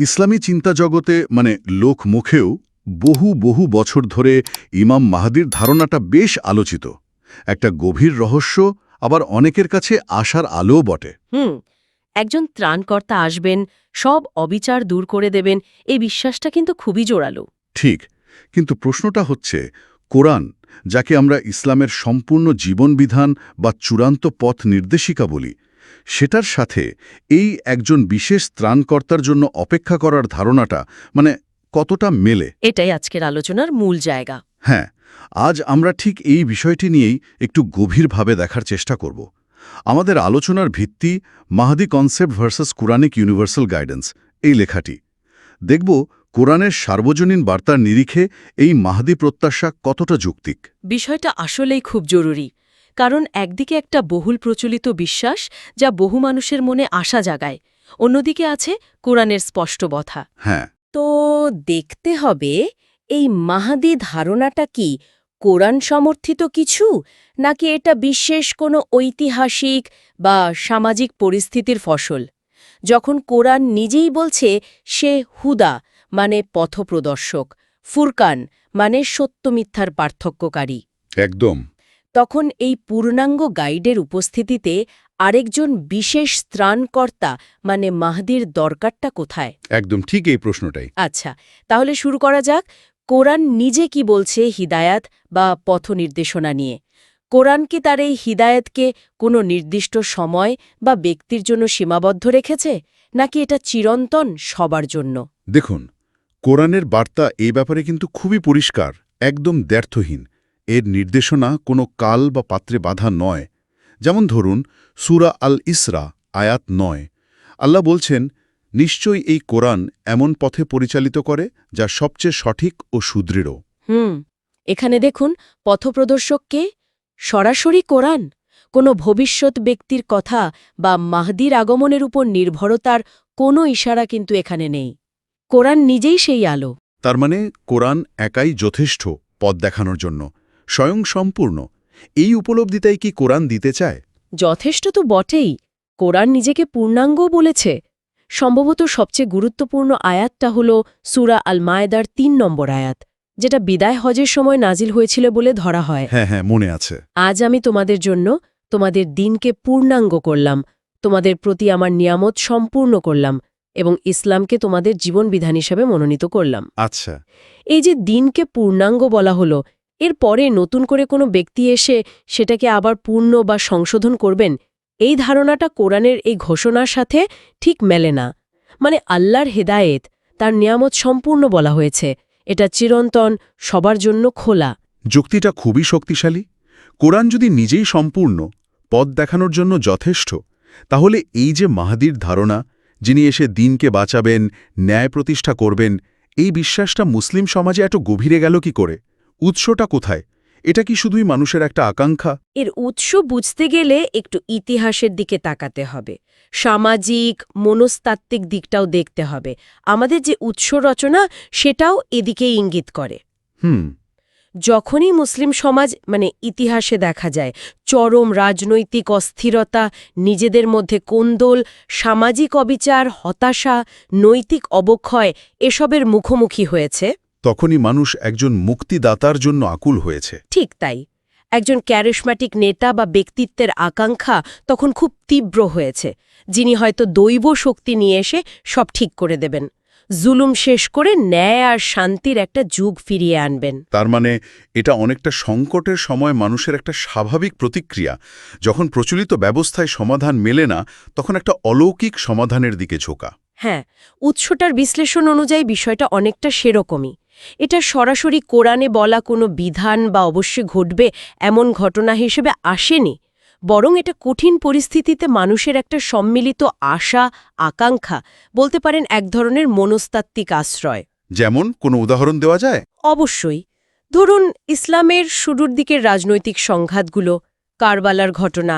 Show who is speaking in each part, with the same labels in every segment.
Speaker 1: ইসলামী চিন্তা জগতে মানে লোক মুখেও বহু বহু বছর ধরে ইমাম মাহাদির ধারণাটা বেশ আলোচিত। একটা গভীর রহস্য আবার অনেকের কাছে আশার আলোও বটে।
Speaker 2: হুম একজন ত্রাণকর্তা আসবেন সব অবিচার দূর করে দেবেন এই বিশ্বাসটা কিন্তু খুবই জোরালো।
Speaker 1: ঠিক কিন্তু প্রশ্নটা হচ্ছে কোরআন যাকে আমরা ইসলামের সম্পূর্ণ জীবনবিধান বা চূড়ান্ত পথ নির্দেশিকা বলি সেটার সাথে এই একজন বিশেষ ত্রাণকর্তার জন্য অপেক্ষা করার ধারণাটা মানে কতটা মেলে?
Speaker 2: এটাই আজকের আলোচনার মূল জায়গা।
Speaker 1: হ্যাঁ আজ আমরা ঠিক এই বিষয়টি নিয়েই একটু গভীরভাবে দেখার চেষ্টা করব। আমাদের আলোচনার ভিত্তি মাহাদি concept versus Quranic universal guidance এই লেখাটি। দেখব কোরআনের সার্বজনীন বার্তার নিরিখে এই মাহাদি প্রত্যাশা কতটা যৌক্তিক।
Speaker 2: বিষয়টা আসলেই খুব জরুরি। কারণ একদিকে একটা বহুল প্রচলিত বিশ্বাস যা বহু মানুষের মনে আশা জাগায় অন্যদিকে আছে কোরআনের স্পষ্ট বথা।
Speaker 1: হ্যাঁ।
Speaker 2: তো দেখতে হবে এই মাহাদি ধারণাটা কি কোরআন সমর্থিত কিছু নাকি এটা বিশেষ কোনো ঐতিহাসিক বা সামাজিক পরিস্থিতির ফসল? যখন কোরআন নিজেই বলছে সে হুদা মানে পথপ্রদর্শক ফুরকান মানে সত্যমিথ্যার পার্থক্যকারী।
Speaker 1: একদম।
Speaker 2: তখন এই পূর্ণাঙ্গ গাইডের উপস্থিতিতে আরেকজন বিশেষ ত্রাণকর্তা মানে মাহদির দরকারটা কোথায়?
Speaker 1: একদম ঠিক এই প্রশ্নটাই।
Speaker 2: আচ্ছা তাহলে শুরু করা যাক। কোরআন নিজে কি বলছে হিদায়াত বা পথ নির্দেশনা নিয়ে? কোরআন কি তার এই হিদায়তকে কোনো নির্দিষ্ট সময় বা ব্যক্তির জন্য সীমাবদ্ধ রেখেছে নাকি এটা চিরন্তন সবার জন্য?
Speaker 1: দেখুন কোরআনের বার্তা এই ব্যাপারে কিন্তু খুবই পরিষ্কার একদম দ্ব্যর্থহীন এর নির্দেশনা কোনো কাল বা পাত্রে বাধা নয়। যেমন ধরুন সুরা আল ইসরা আয়াত নয়। আল্লাহ বলছেন নিশ্চয়ই এই কোরআন এমন পথে পরিচালিত করে যা সবচেয়ে সঠিক ও সুদৃঢ়।
Speaker 2: হুম এখানে দেখুন পথপ্রদর্শককে সরাসরি কোরআন? কোনো ভবিষ্যৎ ব্যক্তির কথা বা মাহদির আগমনের উপর নির্ভরতার কোনো ইশারা কিন্তু এখানে নেই। কোরআন নিজেই সেই আলো।
Speaker 1: তার মানে কোরআন একাই যথেষ্ট পথ দেখানোর জন্য। স্বয়ং সম্পূর্ণ এই উপলব্ধিটাই কি কোরআন দিতে চায়?
Speaker 2: যথেষ্ট তো বটেই। কোরআন নিজেকে পূর্ণাঙ্গও বলেছে। সম্ভবত সবচেয়ে গুরুত্বপূর্ণ আয়াতটা হল সুরা আল মায়েদার তিন নম্বর আয়াত যেটা বিদায় হজের সময় নাজিল হয়েছিল বলে ধরা হয়।
Speaker 1: হ্যাঁ হ্যাঁ মনে আছে।
Speaker 2: আজ আমি তোমাদের জন্য তোমাদের দিনকে পূর্ণাঙ্গ করলাম তোমাদের প্রতি আমার নিয়ামত সম্পূর্ণ করলাম এবং ইসলামকে তোমাদের জীবনবিধান হিসাবে মনোনীত করলাম।
Speaker 1: আচ্ছা।
Speaker 2: এই যে দিনকে পূর্ণাঙ্গ বলা হলো এর পরে নতুন করে কোনো ব্যক্তি এসে সেটাকে আবার পূর্ণ বা সংশোধন করবেন, এই ধারণাটা কোরআনের এই ঘোষণার সাথে ঠিক মেলে না। মানে আল্লাহর হেদায়েত তার নিয়ামত সম্পূর্ণ বলা হয়েছে, এটা চিরন্তন, সবার জন্য খোলা।
Speaker 1: যুক্তিটা খুবই শক্তিশালী। কোরআন যদি নিজেই সম্পূর্ণ পদ দেখানোর জন্য যথেষ্ট, তাহলে এই যে মাহাদির ধারণা, যিনি এসে দিনকে বাঁচাবেন, ন্যায় প্রতিষ্ঠা করবেন, এই বিশ্বাসটা মুসলিম সমাজে এত গভীরে গেল কি করে? উৎসটা কোথায়? এটা কি শুধুই মানুষের একটা আকাঙ্ক্ষা?
Speaker 2: এর উৎস বুঝতে গেলে একটু ইতিহাসের দিকে তাকাতে হবে। সামাজিক মনস্তাত্ত্বিক দিকটাও দেখতে হবে। আমাদের যে উৎস রচনা সেটাও এদিকে ইঙ্গিত করে।
Speaker 1: হুম।
Speaker 2: যখনই মুসলিম সমাজ মানে ইতিহাসে দেখা যায় চরম রাজনৈতিক অস্থিরতা নিজেদের মধ্যে কোন্দল সামাজিক অবিচার হতাশা নৈতিক অবক্ষয় এসবের মুখোমুখি হয়েছে।
Speaker 1: তখনই মানুষ একজন মুক্তিদাতার জন্য আকুল হয়েছে।
Speaker 2: ঠিক তাই। একজন ক্যারিশম্যাটিক নেতা বা ব্যক্তিত্বের আকাঙ্ক্ষা তখন খুব তীব্র হয়েছে যিনি হয়তো দৈব শক্তি নিয়ে এসে সব ঠিক করে দেবেন। জুলুম শেষ করে ন্যায় আর শান্তির একটা যুগ ফিরিয়ে আনবেন।
Speaker 1: তার মানে এটা অনেকটা সংকটের সময় মানুষের একটা স্বাভাবিক প্রতিক্রিয়া। যখন প্রচলিত ব্যবস্থায় সমাধান মেলে না তখন একটা অলৌকিক সমাধানের দিকে ঝোঁকা।
Speaker 2: হ্যাঁ উৎসটার বিশ্লেষণ অনুযায়ী বিষয়টা অনেকটা সেরকমই। এটা সরাসরি কোরআনে বলা কোনো বিধান বা অবশ্যই ঘটবে এমন ঘটনা হিসেবে আসেনি বরং এটা কঠিন পরিস্থিতিতে মানুষের একটা সম্মিলিত আশা আকাঙ্ক্ষা বলতে পারেন এক ধরনের মনস্তাত্ত্বিক আশ্রয়।
Speaker 1: যেমন কোনো উদাহরণ দেওয়া যায়?
Speaker 2: অবশ্যই। ধরুন ইসলামের শুরুর দিকের রাজনৈতিক সংঘাতগুলো কারবালার ঘটনা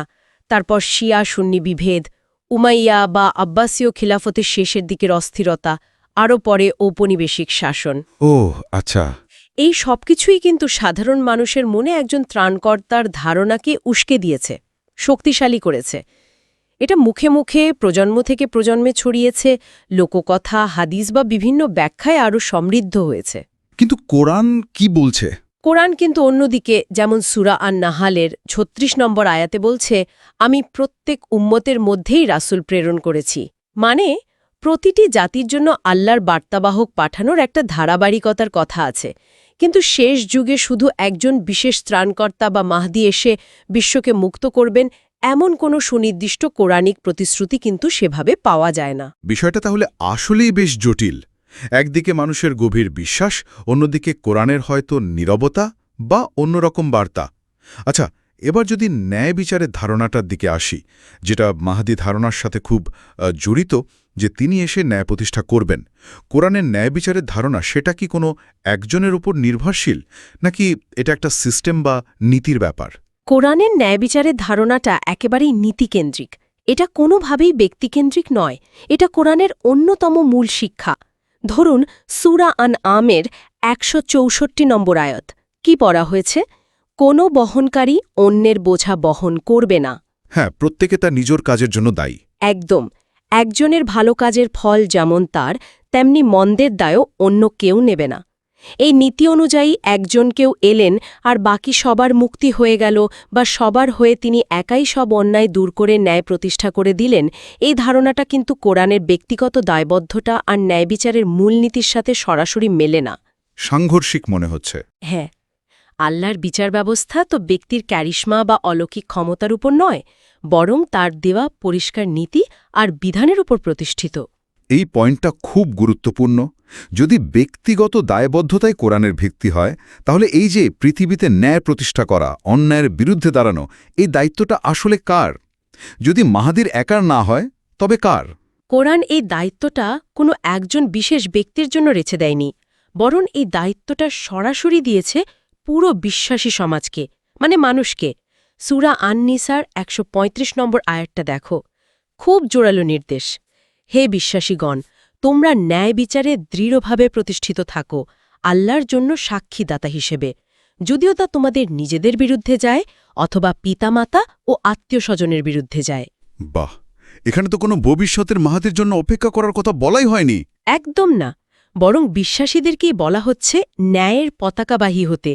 Speaker 2: তারপর শিয়া সুন্নি বিভেদ উমাইয়া বা আব্বাসীয় খিলাফতের শেষের দিকের অস্থিরতা আরও পরে ঔপনিবেশিক শাসন।
Speaker 1: ও আচ্ছা।
Speaker 2: এই সবকিছুই কিন্তু সাধারণ মানুষের মনে একজন ত্রাণকর্তার ধারণাকে উস্কে দিয়েছে শক্তিশালী করেছে। এটা মুখে মুখে প্রজন্ম থেকে প্রজন্মে ছড়িয়েছে লোককথা হাদিস বা বিভিন্ন ব্যাখ্যায় আরও সমৃদ্ধ হয়েছে।
Speaker 3: কিন্তু কোরআন কি বলছে?
Speaker 2: কোরআন কিন্তু অন্যদিকে যেমন সুরা আন নাহালের ছত্রিশ নম্বর আয়াতে বলছে আমি প্রত্যেক উম্মতের মধ্যেই রাসূল প্রেরণ করেছি। মানে প্রতিটি জাতির জন্য আল্লাহর বার্তাবাহক পাঠানোর একটা ধারাবাহিকতার কথা আছে। কিন্তু শেষ যুগে শুধু একজন বিশেষ ত্রাণকর্তা বা মাহদি এসে বিশ্বকে মুক্ত করবেন, এমন কোনো সুনির্দিষ্ট কোরআনিক প্রতিশ্রুতি কিন্তু সেভাবে পাওয়া যায় না।
Speaker 3: বিষয়টা তাহলে আসলেই বেশ জটিল। একদিকে মানুষের গভীর বিশ্বাস, অন্যদিকে কোরআনের হয়তো নীরবতা বা অন্যরকম বার্তা। আচ্ছা এবার যদি ন্যায় বিচারের ধারণাটার দিকে আসি, যেটা মাহাদি ধারণার সাথে খুব জড়িত যে তিনি এসে ন্যায় প্রতিষ্ঠা করবেন। কোরআনের ন্যায় বিচারের ধারণা সেটা কি কোনো একজনের উপর নির্ভরশীল? নাকি এটা একটা সিস্টেম বা নীতির ব্যাপার?
Speaker 2: কোরআনের ন্যায় বিচারের ধারণাটা একেবারেই নীতিকেন্দ্রিক। এটা কোনোভাবেই ব্যক্তিকেন্দ্রিক নয়। এটা কোরআনের অন্যতম মূল শিক্ষা। ধরুন সুরা আন আমের একশো চৌষট্টি নম্বর আয়ত। কি পড়া হয়েছে? কোনো বহনকারী অন্যের বোঝা বহন করবে না।
Speaker 3: হ্যাঁ প্রত্যেকে তার নিজের কাজের জন্য দায়ী।
Speaker 2: একদম। একজনের ভালো কাজের ফল যেমন তার তেমনি মন্দের দায়ও অন্য কেউ নেবে না। এই নীতি অনুযায়ী একজন কেউ এলেন আর বাকি সবার মুক্তি হয়ে গেল বা সবার হয়ে তিনি একাই সব অন্যায় দূর করে ন্যায় প্রতিষ্ঠা করে দিলেন এই ধারণাটা কিন্তু কোরআনের ব্যক্তিগত দায়বদ্ধতা আর ন্যায় বিচারের মূলনীতির সাথে সরাসরি মেলে না।
Speaker 3: সাংঘর্ষিক মনে হচ্ছে।
Speaker 2: হ্যাঁ আল্লাহর বিচার ব্যবস্থা তো ব্যক্তির ক্যারিশমা বা অলৌকিক ক্ষমতার উপর নয় বরং তার দেওয়া পরিষ্কার নীতি আর বিধানের উপর প্রতিষ্ঠিত।
Speaker 3: এই পয়েন্টটা খুব গুরুত্বপূর্ণ। যদি ব্যক্তিগত দায়বদ্ধতায় কোরআনের ভিত্তি হয় তাহলে এই যে পৃথিবীতে ন্যায় প্রতিষ্ঠা করা অন্যায়ের বিরুদ্ধে দাঁড়ানো এই দায়িত্বটা আসলে কার? যদি মাহাদির একার না হয় তবে কার?
Speaker 2: কোরআন এই দায়িত্বটা কোনো একজন বিশেষ ব্যক্তির জন্য রেছে দেয়নি বরং এই দায়িত্বটা সরাসরি দিয়েছে পুরো বিশ্বাসী সমাজকে মানে মানুষকে। সুরা আননিসার একশো পঁয়ত্রিশ নম্বর আয়াতটা দেখো। খুব জোরালো নির্দেশ। হে বিশ্বাসীগণ তোমরা ন্যায় বিচারে দৃঢ়ভাবে প্রতিষ্ঠিত থাকো আল্লাহর জন্য সাক্ষীদাতা হিসেবে। যদিও তা তোমাদের নিজেদের বিরুদ্ধে যায় অথবা পিতামাতা ও আত্মীয় স্বজনের বিরুদ্ধে যায়।
Speaker 3: বাহ এখানে তো কোনো ভবিষ্যতের মাহাদির জন্য অপেক্ষা করার কথা বলাই হয়নি।
Speaker 2: একদম না বরং বিশ্বাসীদেরকেই বলা হচ্ছে ন্যায়ের পতাকাবাহী হতে।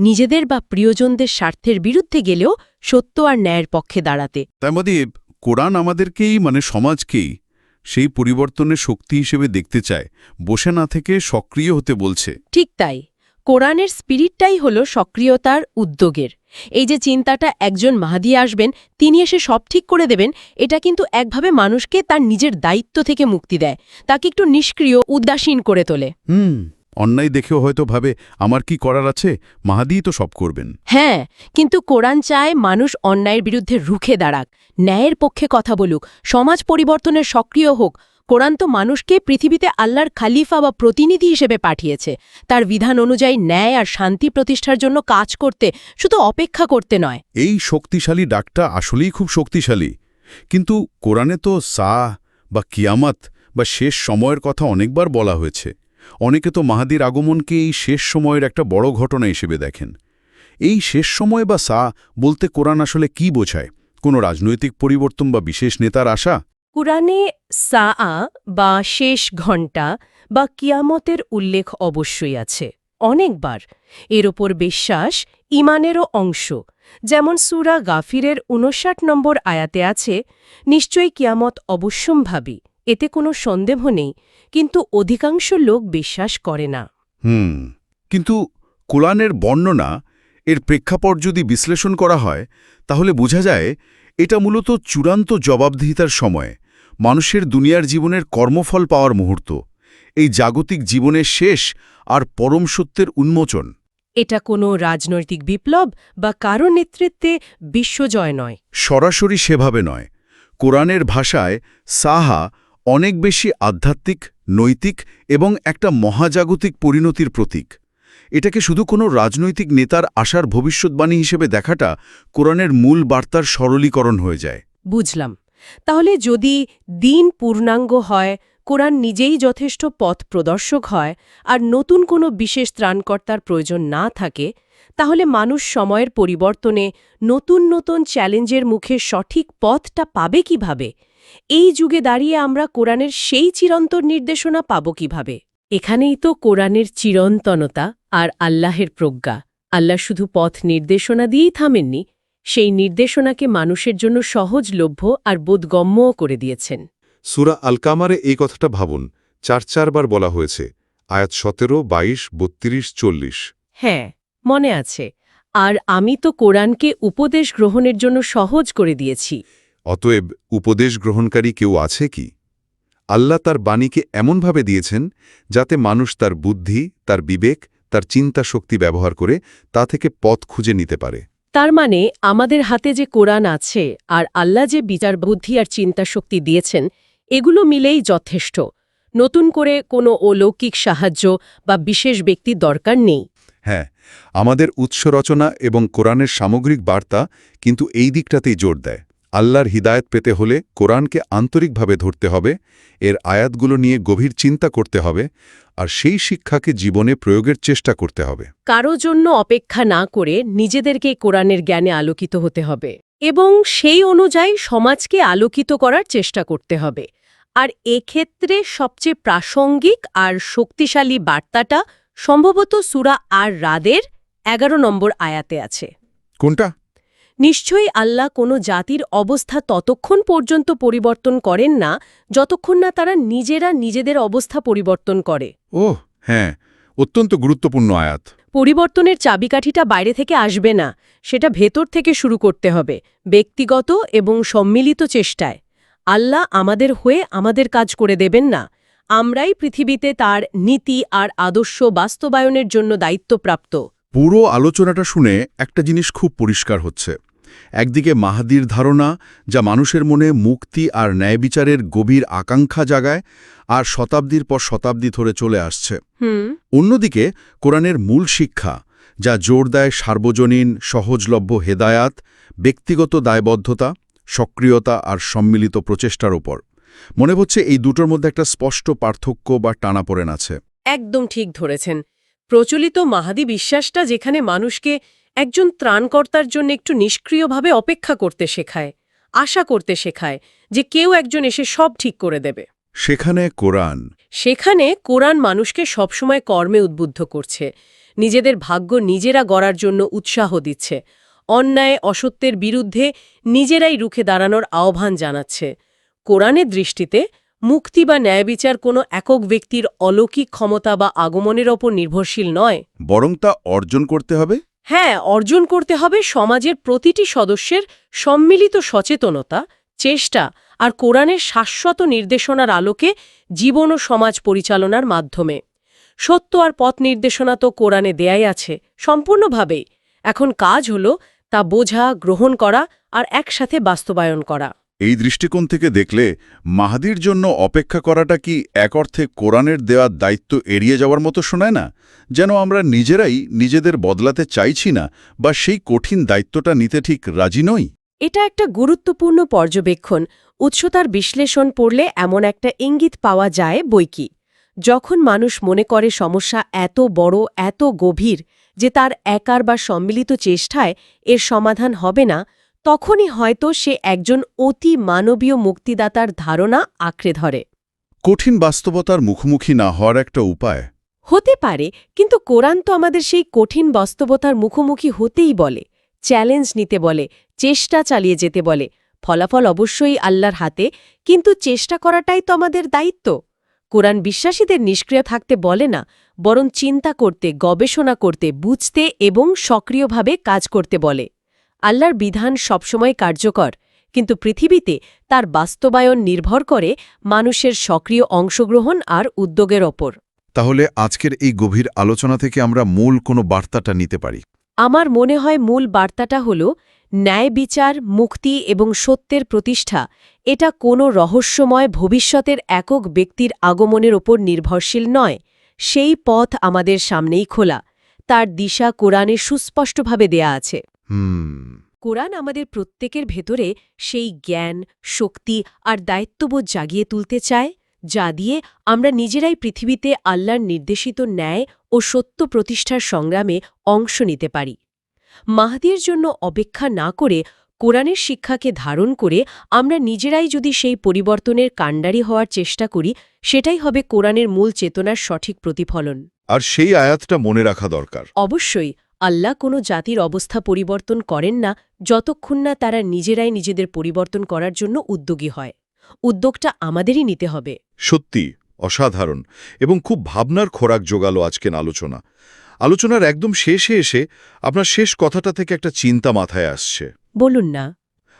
Speaker 2: নিজেদের বা প্রিয়জনদের স্বার্থের বিরুদ্ধে গেলেও সত্য আর ন্যায়ের পক্ষে দাঁড়াতে।
Speaker 1: তার মধ্যে কোরআন আমাদেরকেই মানে সমাজকেই সেই পরিবর্তনের শক্তি হিসেবে দেখতে চায় বসে না থেকে সক্রিয় হতে বলছে।
Speaker 2: ঠিক তাই। কোরআনের স্পিরিটটাই হল সক্রিয়তার উদ্যোগের। এই যে চিন্তাটা একজন মাহাদি আসবেন তিনি এসে সব ঠিক করে দেবেন এটা কিন্তু একভাবে মানুষকে তার নিজের দায়িত্ব থেকে মুক্তি দেয়। তাকে একটু নিষ্ক্রিয় উদাসীন করে তোলে।
Speaker 1: হুম। অন্যায় দেখেও হয়তো ভাবে আমার কি করার আছে? মাহাদিই তো সব করবেন।
Speaker 2: হ্যাঁ কিন্তু কোরআন চায় মানুষ অন্যায়ের বিরুদ্ধে রুখে দাঁড়াক ন্যায়ের পক্ষে কথা বলুক সমাজ পরিবর্তনের সক্রিয় হোক। কোরআন তো মানুষকে পৃথিবীতে আল্লাহর খালিফা বা প্রতিনিধি হিসেবে পাঠিয়েছে। তার বিধান অনুযায়ী ন্যায় আর শান্তি প্রতিষ্ঠার জন্য কাজ করতে শুধু অপেক্ষা করতে নয়।
Speaker 1: এই শক্তিশালী ডাকটা আসলেই খুব শক্তিশালী। কিন্তু কোরআনে তো সা বা কিয়ামাত বা শেষ সময়ের কথা অনেকবার বলা হয়েছে। অনেকে তো মাহাদির আগমনকে এই শেষ সময়ের একটা বড় ঘটনা হিসেবে দেখেন। এই শেষ সময় বা সা বলতে কোরআন আসলে কি বোঝায়? কোনো রাজনৈতিক পরিবর্তন বা বিশেষ নেতার আশা?
Speaker 2: কোরআনে সা আ বা শেষ ঘণ্টা বা কিয়ামতের উল্লেখ অবশ্যই আছে, অনেকবার। এর ওপর বিশ্বাস ইমানেরও অংশ। যেমন সুরা গাফিরের উনষাট নম্বর আয়াতে আছে, নিশ্চয়ই কিয়ামত অবশ্যম্ভাবী। এতে কোনো সন্দেহ নেই কিন্তু অধিকাংশ লোক বিশ্বাস করে না।
Speaker 1: হুম কিন্তু কোরআনের বর্ণনা এর প্রেক্ষাপট যদি বিশ্লেষণ করা হয় তাহলে বোঝা যায় এটা মূলত চূড়ান্ত জবাবদিহিতার সময় মানুষের দুনিয়ার জীবনের কর্মফল পাওয়ার মুহূর্ত এই জাগতিক জীবনের শেষ আর পরম সত্যের উন্মোচন।
Speaker 2: এটা কোনো রাজনৈতিক বিপ্লব বা কারও নেতৃত্বে বিশ্বজয় নয়।
Speaker 1: সরাসরি সেভাবে নয়। কোরআনের ভাষায় সাহা অনেক বেশি আধ্যাত্মিক, নৈতিক এবং একটা মহাজাগতিক পরিণতির প্রতীক। এটাকে শুধু কোনো রাজনৈতিক নেতার আশার ভবিষ্যৎবাণী হিসেবে দেখাটা কোরআনের মূল বার্তার সরলীকরণ হয়ে যায়।
Speaker 2: বুঝলাম। তাহলে যদি দিন পূর্ণাঙ্গ হয়, কোরআন নিজেই যথেষ্ট পথ প্রদর্শক হয়, আর নতুন কোনো বিশেষ ত্রাণকর্তার প্রয়োজন না থাকে, তাহলে মানুষ সময়ের পরিবর্তনে নতুন নতুন চ্যালেঞ্জের মুখে সঠিক পথটা পাবে কীভাবে? এই যুগে দাঁড়িয়ে আমরা কোরআনের সেই চিরন্তর নির্দেশনা পাব কীভাবে? এখানেই তো কোরআনের চিরন্তনতা আর আল্লাহের প্রজ্ঞা। আল্লাহ শুধু পথ নির্দেশনা দিয়েই থামেননি সেই নির্দেশনাকে মানুষের জন্য সহজলভ্য আর বোধগম্যও করে দিয়েছেন।
Speaker 4: সুরা আলকামারে এই কথাটা ভাবুন চার চারবার বলা হয়েছে আয়াত সতেরো বাইশ বত্রিশ চল্লিশ।
Speaker 2: হ্যাঁ মনে আছে আর আমি তো কোরআনকে উপদেশ গ্রহণের জন্য সহজ করে দিয়েছি।
Speaker 4: অতএব উপদেশ গ্রহণকারী কেউ আছে কি? আল্লাহ তার বাণীকে এমনভাবে দিয়েছেন যাতে মানুষ তার বুদ্ধি তার বিবেক তার চিন্তা শক্তি ব্যবহার করে তা থেকে পথ খুঁজে নিতে পারে।
Speaker 2: তার মানে আমাদের হাতে যে কোরআন আছে আর আল্লাহ যে বিচার বুদ্ধি আর চিন্তা শক্তি দিয়েছেন এগুলো মিলেই যথেষ্ট। নতুন করে কোনো অলৌকিক সাহায্য বা বিশেষ ব্যক্তির দরকার নেই।
Speaker 4: হ্যাঁ আমাদের উৎস রচনা এবং কোরআনের সামগ্রিক বার্তা কিন্তু এই দিকটাতেই জোর দেয়। আল্লাহর হিদায়ত পেতে হলে কোরআনকে আন্তরিকভাবে ধরতে হবে এর আয়াতগুলো নিয়ে গভীর চিন্তা করতে হবে আর সেই শিক্ষাকে জীবনে প্রয়োগের চেষ্টা করতে হবে।
Speaker 2: কারও জন্য অপেক্ষা না করে নিজেদেরকে কোরআনের জ্ঞানে আলোকিত হতে হবে এবং সেই অনুযায়ী সমাজকে আলোকিত করার চেষ্টা করতে হবে। আর এক্ষেত্রে সবচেয়ে প্রাসঙ্গিক আর শক্তিশালী বার্তাটা সম্ভবত সুরা আর রাদের এগারো নম্বর আয়াতে আছে।
Speaker 4: কোনটা?
Speaker 2: নিশ্চয়ই আল্লাহ কোনো জাতির অবস্থা ততক্ষণ পর্যন্ত পরিবর্তন করেন না যতক্ষণ না তারা নিজেরা নিজেদের অবস্থা পরিবর্তন করে।
Speaker 4: ওহ হ্যাঁ অত্যন্ত গুরুত্বপূর্ণ আয়াত।
Speaker 2: পরিবর্তনের চাবিকাঠিটা বাইরে থেকে আসবে না সেটা ভেতর থেকে শুরু করতে হবে ব্যক্তিগত এবং সম্মিলিত চেষ্টায়। আল্লাহ আমাদের হয়ে আমাদের কাজ করে দেবেন না আমরাই পৃথিবীতে তার নীতি আর আদর্শ বাস্তবায়নের জন্য দায়িত্বপ্রাপ্ত।
Speaker 1: পুরো আলোচনাটা শুনে একটা জিনিস খুব পরিষ্কার হচ্ছে। একদিকে মাহাদির ধারণা যা মানুষের মনে মুক্তি আর ন্যায়বিচারের গভীর আকাঙ্ক্ষা জাগায় আর শতাব্দীর পর শতাব্দী ধরে চলে আসছে। অন্যদিকে কোরআনের মূল শিক্ষা যা জোর দেয় সার্বজনীন সহজলভ্য হেদায়াত ব্যক্তিগত দায়বদ্ধতা সক্রিয়তা আর সম্মিলিত প্রচেষ্টার ওপর। মনে হচ্ছে এই দুটোর মধ্যে একটা স্পষ্ট পার্থক্য বা টানাপোড়েন আছে।
Speaker 2: একদম ঠিক ধরেছেন। প্রচলিত মাহাদি বিশ্বাসটা যেখানে মানুষকে একজন ত্রাণকর্তার জন্য একটু নিষ্ক্রিয়ভাবে অপেক্ষা করতে শেখায় আশা করতে শেখায় যে কেউ একজন এসে সব ঠিক করে দেবে।
Speaker 1: সেখানে কোরআন।
Speaker 2: সেখানে কোরআন মানুষকে সবসময় কর্মে উদ্বুদ্ধ করছে নিজেদের ভাগ্য নিজেরা গড়ার জন্য উৎসাহ দিচ্ছে অন্যায় অসত্যের বিরুদ্ধে নিজেরাই রুখে দাঁড়ানোর আহ্বান জানাচ্ছে। কোরআনের দৃষ্টিতে মুক্তি বা ন্যায়বিচার কোনো একক ব্যক্তির অলৌকিক ক্ষমতা বা আগমনের ওপর নির্ভরশীল নয়।
Speaker 1: বরং তা অর্জন করতে হবে।
Speaker 2: হ্যাঁ অর্জন করতে হবে সমাজের প্রতিটি সদস্যের সম্মিলিত সচেতনতা, চেষ্টা আর কোরআনের শাশ্বত নির্দেশনার আলোকে জীবন ও সমাজ পরিচালনার মাধ্যমে। সত্য আর পথ নির্দেশনা তো কোরআনে দেয়াই আছে, সম্পূর্ণভাবেই। এখন কাজ হল তা বোঝা, গ্রহণ করা আর একসাথে বাস্তবায়ন করা।
Speaker 1: এই দৃষ্টিকোণ থেকে দেখলে মাহাদির জন্য অপেক্ষা করাটা কি এক অর্থে কোরআনের দেওয়া দায়িত্ব এড়িয়ে যাওয়ার মতো শোনায় না? যেন আমরা নিজেরাই নিজেদের বদলাতে চাইছি না বা সেই কঠিন দায়িত্বটা নিতে ঠিক রাজি নই?
Speaker 2: এটা একটা গুরুত্বপূর্ণ পর্যবেক্ষণ। উৎসতার বিশ্লেষণ পড়লে এমন একটা ইঙ্গিত পাওয়া যায় বইকি যখন মানুষ মনে করে সমস্যা এত বড়, এত গভীর যে তার একার বা সম্মিলিত চেষ্টায় এর সমাধান হবে না তখনই হয়তো সে একজন অতি মানবীয় মুক্তিদাতার ধারণা আঁকড়ে ধরে।
Speaker 1: কঠিন বাস্তবতার মুখোমুখি না হওয়ার একটা উপায়।
Speaker 2: হতে পারে কিন্তু কোরআন তো আমাদের সেই কঠিন বাস্তবতার মুখোমুখি হতেই বলে চ্যালেঞ্জ নিতে বলে চেষ্টা চালিয়ে যেতে বলে ফলাফল অবশ্যই আল্লাহর হাতে কিন্তু চেষ্টা করাটাই তো আমাদের দায়িত্ব। কোরআন বিশ্বাসীদের নিষ্ক্রিয় থাকতে বলে না বরং চিন্তা করতে গবেষণা করতে বুঝতে এবং সক্রিয়ভাবে কাজ করতে বলে। আল্লাহর বিধান সবসময় কার্যকর কিন্তু পৃথিবীতে তার বাস্তবায়ন নির্ভর করে মানুষের সক্রিয় অংশগ্রহণ আর উদ্যোগের ওপর।
Speaker 1: তাহলে আজকের এই গভীর আলোচনা থেকে আমরা মূল কোনো বার্তাটা নিতে পারি?
Speaker 2: আমার মনে হয় মূল বার্তাটা হল ন্যায় বিচার মুক্তি এবং সত্যের প্রতিষ্ঠা এটা কোনো রহস্যময় ভবিষ্যতের একক ব্যক্তির আগমনের ওপর নির্ভরশীল নয় সেই পথ আমাদের সামনেই খোলা তার দিশা কোরআনে সুস্পষ্টভাবে দেয়া আছে।
Speaker 1: হুম
Speaker 2: কোরআন আমাদের প্রত্যেকের ভেতরে সেই জ্ঞান শক্তি আর দায়িত্ববোধ জাগিয়ে তুলতে চায় যা দিয়ে আমরা নিজেরাই পৃথিবীতে আল্লাহর নির্দেশিত ন্যায় ও সত্য প্রতিষ্ঠার সংগ্রামে অংশ নিতে পারি। মাহদির জন্য অপেক্ষা না করে কোরআনের শিক্ষাকে ধারণ করে আমরা নিজেরাই যদি সেই পরিবর্তনের কাণ্ডারি হওয়ার চেষ্টা করি সেটাই হবে কোরআনের মূল চেতনার সঠিক প্রতিফলন।
Speaker 1: আর সেই আয়াতটা মনে রাখা দরকার।
Speaker 2: অবশ্যই আল্লাহ কোনো জাতির অবস্থা পরিবর্তন করেন না যতক্ষণ না তারা নিজেরাই নিজেদের পরিবর্তন করার জন্য উদ্যোগী হয়। উদ্যোগটা আমাদেরই নিতে হবে।
Speaker 1: সত্যি অসাধারণ এবং খুব ভাবনার খোরাক জোগালো আজকের আলোচনা। আলোচনার একদম শেষে এসে আপনার শেষ কথাটা থেকে একটা চিন্তা মাথায় আসছে।
Speaker 2: বলুন না।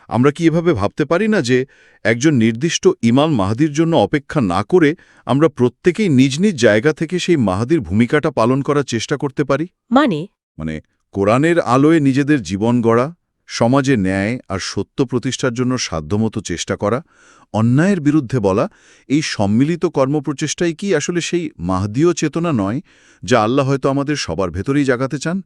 Speaker 1: আমরা কি এভাবে ভাবতে পারি না যে একজন নির্দিষ্ট ইমাম মাহাদির জন্য অপেক্ষা না করে আমরা প্রত্যেকেই নিজ নিজ জায়গা থেকে সেই মাহাদির ভূমিকাটা পালন করার চেষ্টা করতে পারি?
Speaker 2: মানে?
Speaker 1: মানে কোরআনের আলোয় নিজেদের জীবন গড়া, সমাজে ন্যায় আর সত্য প্রতিষ্ঠার জন্য সাধ্যমতো চেষ্টা করা, অন্যায়ের বিরুদ্ধে বলা, এই সম্মিলিত কর্মপ্রচেষ্টাই কি আসলে সেই মাহদীয় চেতনা নয় যা আল্লাহ হয়তো আমাদের সবার ভেতরেই জাগাতে চান?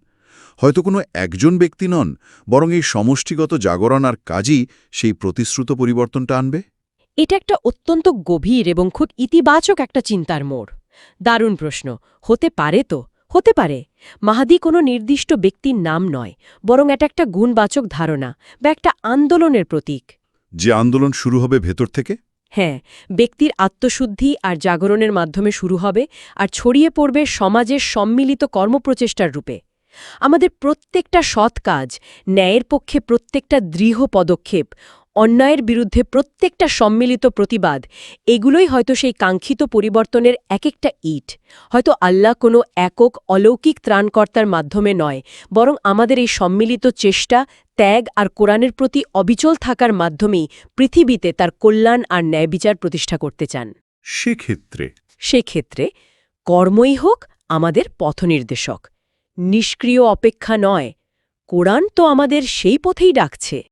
Speaker 1: হয়তো কোনো একজন ব্যক্তি নন, বরং এই সমষ্টিগত জাগরণ আর কাজই সেই প্রতিশ্রুত পরিবর্তনটা আনবে?
Speaker 2: এটা একটা অত্যন্ত গভীর এবং খুব ইতিবাচক একটা চিন্তার মোড়। দারুণ প্রশ্ন, হতে পারে তো। হতে পারে। মাহাদি কোনো নির্দিষ্ট ব্যক্তির নাম নয় বরং এটা একটা গুণবাচক ধারণা বা একটা আন্দোলনের প্রতীক।
Speaker 1: যে আন্দোলন শুরু হবে ভেতর থেকে?
Speaker 2: হ্যাঁ ব্যক্তির আত্মশুদ্ধি আর জাগরণের মাধ্যমে শুরু হবে আর ছড়িয়ে পড়বে সমাজের সম্মিলিত কর্মপ্রচেষ্টার রূপে। আমাদের প্রত্যেকটা সৎ কাজ ন্যায়ের পক্ষে প্রত্যেকটা দৃঢ় পদক্ষেপ অন্যায়ের বিরুদ্ধে প্রত্যেকটা সম্মিলিত প্রতিবাদ এগুলোই হয়তো সেই কাঙ্ক্ষিত পরিবর্তনের এক একটা ইট। হয়তো আল্লাহ কোনো একক অলৌকিক ত্রাণকর্তার মাধ্যমে নয় বরং আমাদের এই সম্মিলিত চেষ্টা ত্যাগ আর কোরআনের প্রতি অবিচল থাকার মাধ্যমেই পৃথিবীতে তার কল্যাণ আর ন্যায়বিচার প্রতিষ্ঠা করতে চান।
Speaker 1: সেক্ষেত্রে?
Speaker 2: সেক্ষেত্রে কর্মই হোক আমাদের পথনির্দেশক। নিষ্ক্রিয় অপেক্ষা নয় কোরআন তো আমাদের সেই পথেই ডাকছে।